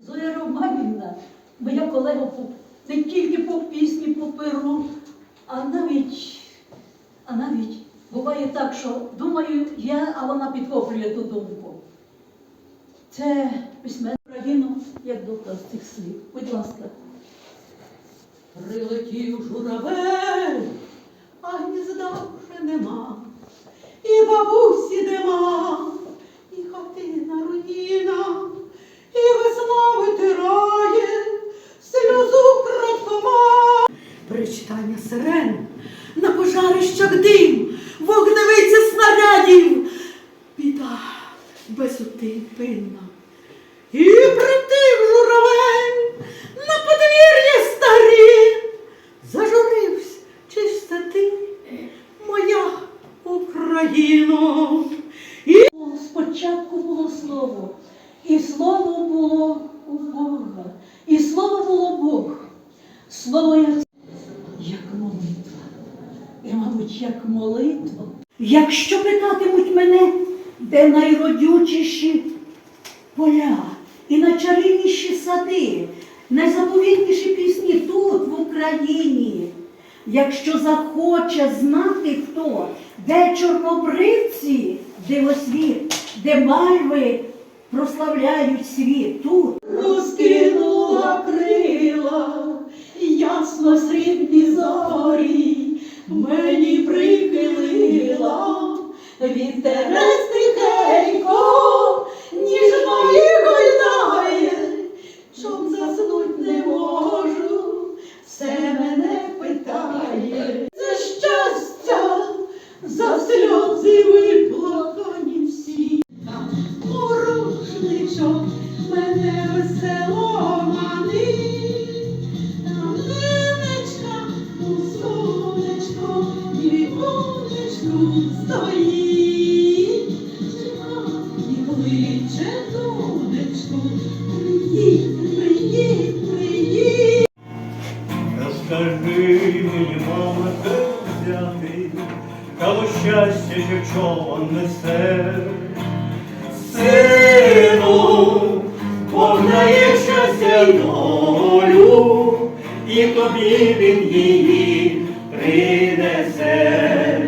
Зоя Романівна, моя колега не тільки по пісні, по перу, а навіть, а навіть буває так, що думаю я, а вона підхоплює ту думку. Це письменна країну, як доказ цих слів. Будь ласка. Прилетів журавель, а гнізда вже нема, і бабусі нема, і хатина руїна, і весна витирає сльозу краткома. Причитання сирен, на пожарищах дим, вогневиця снарядів, біда безутипинна. І притив журавель на подвір'я старі. Зажурився, чи ж це ти, моя Україно? І Спочатку було слово, і слово було у Бога, і слово було Бог. Слово як, як молитва. І, мабуть, як молитва. Якщо питатимуть мене, де найродючіші поля і найчарівніші сади, найзаповітніші пісні тут, в Україні. Якщо захоче знати хто, де чорнобривці, дивосвіт, де мальви прославляють світ тут. розкинула крила, ясно срібні зорі, мені прихилила, вітерець тихенько, ніжно і гойдає, чом заснуть не можу, все мене питає, за щастя, за сльози виплакані всі. Порушничок мене весело манить, щастя човен несе. Сину, Бог щастя й долю, і тобі він її принесе.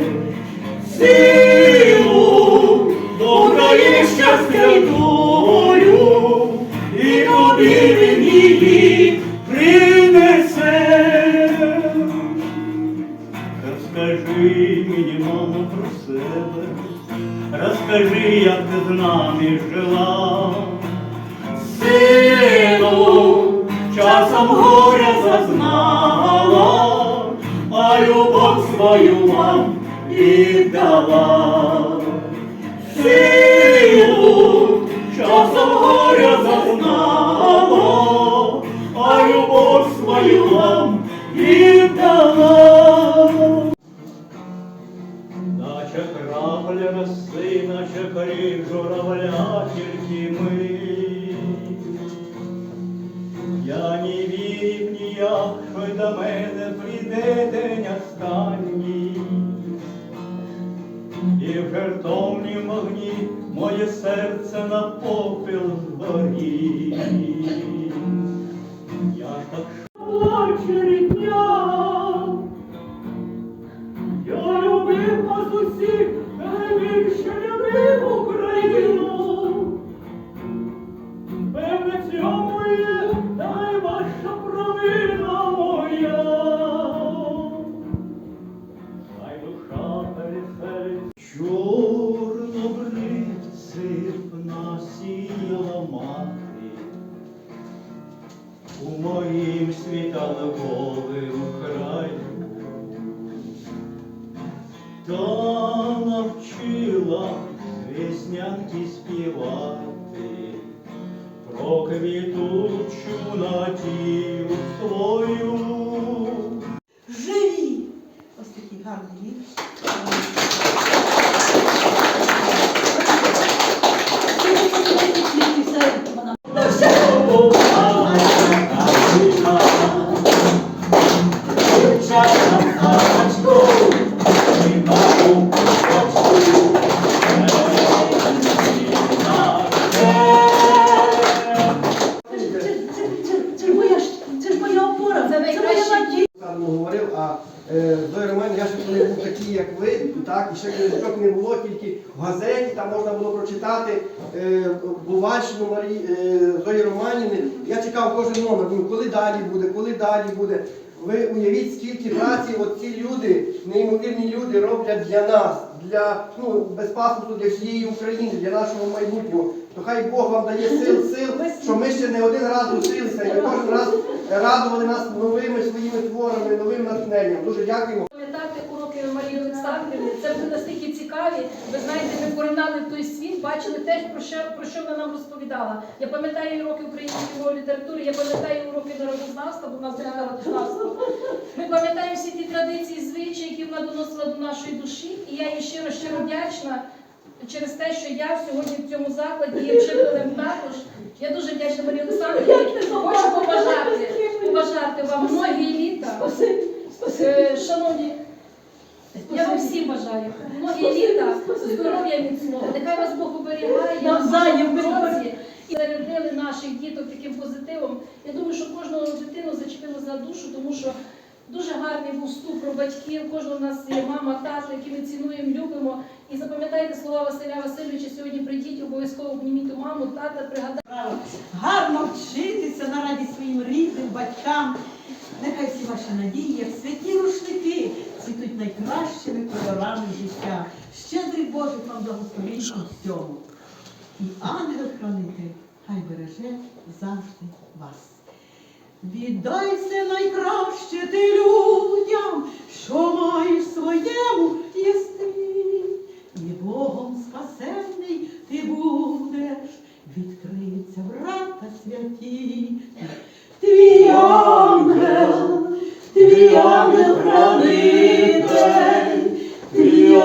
Сину, Бог дає щастя й долю, і тобі він її часом горя зазнала, а любов свою вам віддала. Сину, часом горя зазнала, а любов свою вам віддала. Не вірив ніяк, що до мене прийде день останній. І в жертовнім вогні моє серце на попіл згорі. Я так плаче Та навчила веснянки співати про квітучу надію свою. Живі! Ось такий гарний ще книжечок не було, тільки в газеті там можна було прочитати е, Бувальщину Марії е, Зої Романівни. Я чекав кожен номер, думаю, коли далі буде, коли далі буде. Ви уявіть, скільки праці ці люди, неймовірні люди роблять для нас, для ну, без паспорту, для всієї України, для нашого майбутнього. То хай Бог вам дає сил, сил, що ми ще не один раз зустрілися, і кожен раз радували нас новими своїми творами, новим натхненням. Дуже дякуємо. Олександрівни, це були настільки цікаві. Ви знаєте, ми поринали в той світ, бачили те, про що, про що вона нам розповідала. Я пам'ятаю уроки української мови літератури, я пам'ятаю уроки народознавства, бо в нас було народознавство. Ми пам'ятаємо всі ті традиції, звичаї, які вона доносила до нашої душі. І я їй щиро щиро вдячна через те, що я сьогодні в цьому закладі є вчителем також. Я дуже вдячна Марії Олександрівні. Хочу побажати, побажати вам многі літа. Е, Шановні, я вам всім бажаю многі літа, здоров'я міцного. Нехай вас Бог оберігає році і зарядили наших діток таким позитивом. Я думаю, що кожного дитину зачепило за душу, тому що дуже гарний був вступ про батьків. Кожного у нас є мама, тато, які ми цінуємо, любимо. І запам'ятайте слова Василя Васильовича. Сьогодні прийдіть, обов'язково обніміть маму, тата, пригадайте. Гарно вчитися на раді своїм рідним батькам. Нехай всі ваші надії, як святі рушники, цвітуть найкращими кольорами життя. Щедрий Боже вам благословень у всьому. І ангел-хранитель хай береже завжди вас. Віддайся найкраще твій ангел хранитель, твій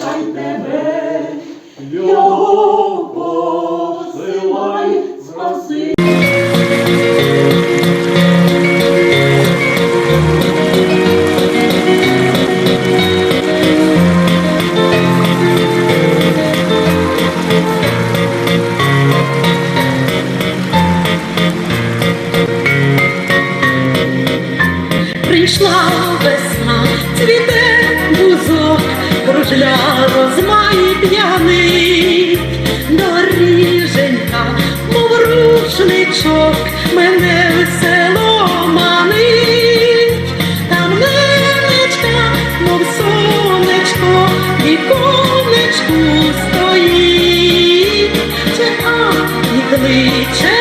хай тебе, його цвіте бузок, кружля розмає п'яний, доріженька, мов рушничок, мене весело манить, там ненечка, мов сонечко, віконечку стоїть, чека і кличе